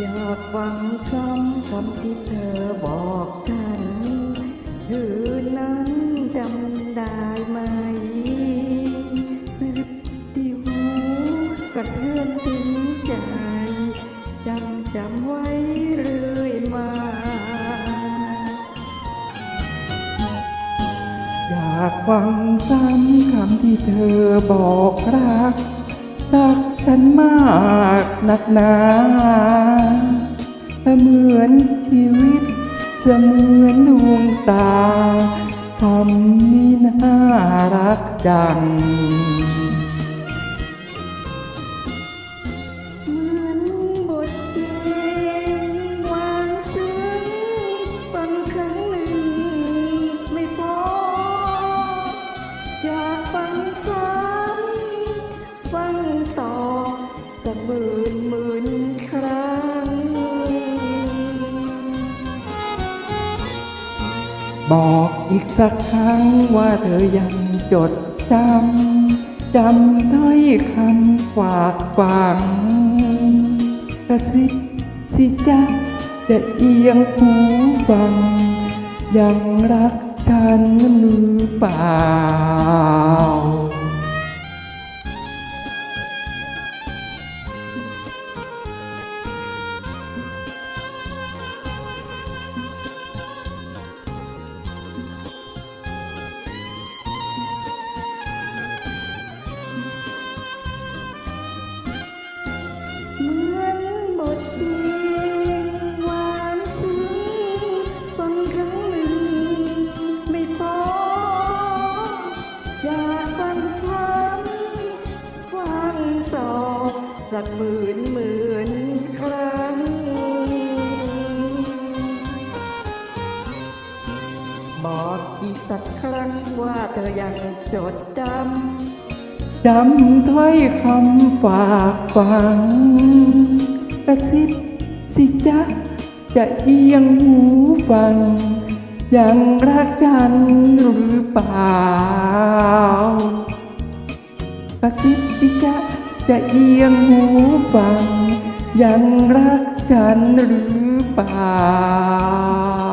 อยากฟังซ้ำคำที่เธอบอกฉันคืน ไว้เรื่อยมา อยากฟังซ้ำคำที่เธอบอกรักรักฉันมากนักหนาเสมือนชีวิต เสมือนดวงตาคำนี้น่ารักจัง หมื่นหมื่นครั้ง บอกอีกสักครั้งว่าเธอยังจดจำจำถ้อยคำฝากฝังกระซิบสิจ๊ะจะเอียงหูฟัง ยังรักฉันหรือเปล่าากฟังซ้ำฟังต่อสักหมื่นหมื่นครั้ง บอกอีกสักครั้งว่าเธอยังจดจำจำถ้อยคำฝากฝังกระซิบสิจ๊ะจะเอียงหูฟัง ยังรักฉันหรือเปล่ากระซิบสิจะจะเอียงหูฟัง ยังรักฉันหรือเปล่า